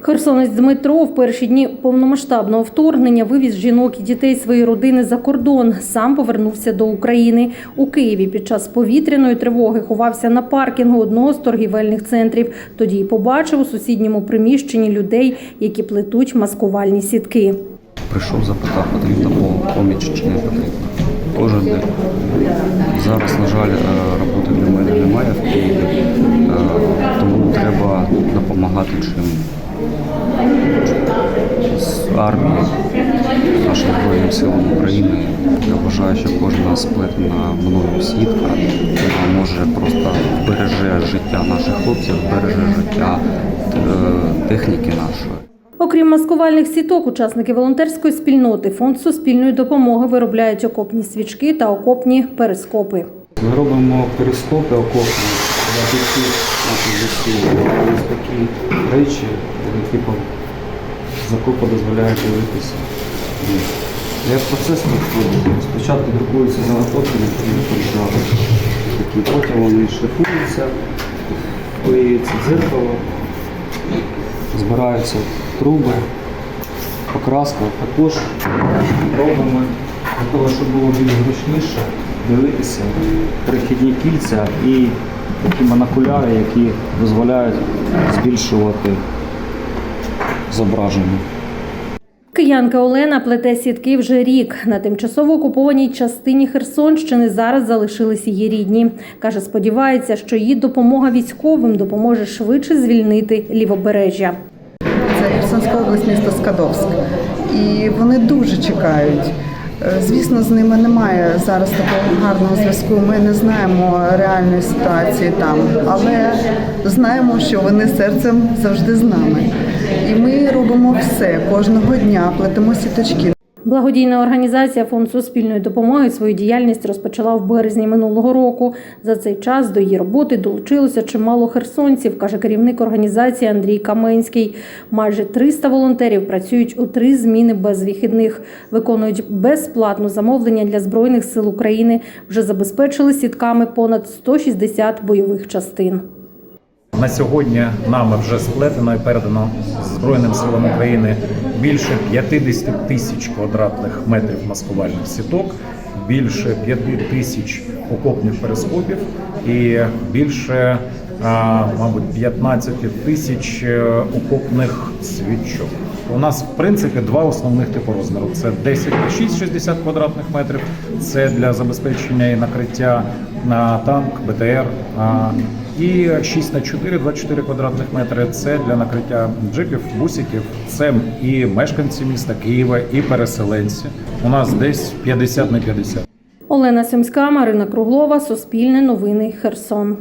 Херсонець Дмитро в перші дні повномасштабного вторгнення вивіз жінок і дітей своєї родини за кордон. Сам повернувся до України. У Києві під час повітряної тривоги ховався на паркінгу одного з торгівельних центрів. Тоді й побачив у сусідньому приміщенні людей, які плетуть маскувальні сітки. Прийшов, запитав, потрібна пом- поміч чи не потрібна. Кожен день. Зараз, на жаль, е, роботи для мене немає в Києві, допомагати чим з армії, нашим Збройним силам України. Я вважаю, що кожна сплетена мною сітка вона може просто береже життя наших хлопців, береже життя е, техніки нашої. Окрім маскувальних сіток, учасники волонтерської спільноти фонд суспільної допомоги виробляють окопні свічки та окопні перископи. Ми робимо перископи окопні бійців наших. Ось такі речі, які по закопу дозволяють дивитися. Як процес проходить, спочатку друкуються заготовки, які потім вони шліфуються, клеюється дзеркало, збираються труби, покраска також робимо для того, щоб було більш зручніше дивитися перехідні кільця і такі монокуляри, які дозволяють збільшувати зображення. Киянка Олена плете сітки вже рік. На тимчасово окупованій частині Херсонщини зараз залишились її рідні. Каже, сподівається, що її допомога військовим допоможе швидше звільнити лівобережжя. Це Херсонська область, місто Скадовськ. І вони дуже чекають. Е, Звісно, з ними немає зараз такого гарного зв'язку. Ми не знаємо реальної ситуації там, але знаємо, що вони серцем завжди з нами. І ми робимо все кожного дня, плетемо сіточки. Благодійна організація Фонд суспільної допомоги свою діяльність розпочала в березні минулого року. За цей час до її роботи долучилося чимало херсонців, каже керівник організації Андрій Каменський. Майже 300 волонтерів працюють у три зміни без вихідних, виконують безплатно замовлення для збройних сил України. Вже забезпечили сітками понад 160 бойових частин. На сьогодні нами вже сплетено і передано Збройним силам України більше 50 тисяч квадратних метрів маскувальних сіток, більше 5 тисяч окопних перископів і більше, мабуть, 15 тисяч е, окопних свічок. У нас в принципі два основних типу розміру: це 10 на 6 60 квадратних метрів. Це для забезпечення і накриття на танк, БТР. І 6 на 4, 24 квадратних метри це для накриття джипів, бусиків. Це і мешканці міста Києва, і переселенці. У нас десь 50 на 50. Олена Сімська, Марина Круглова, Суспільне новини, Херсон.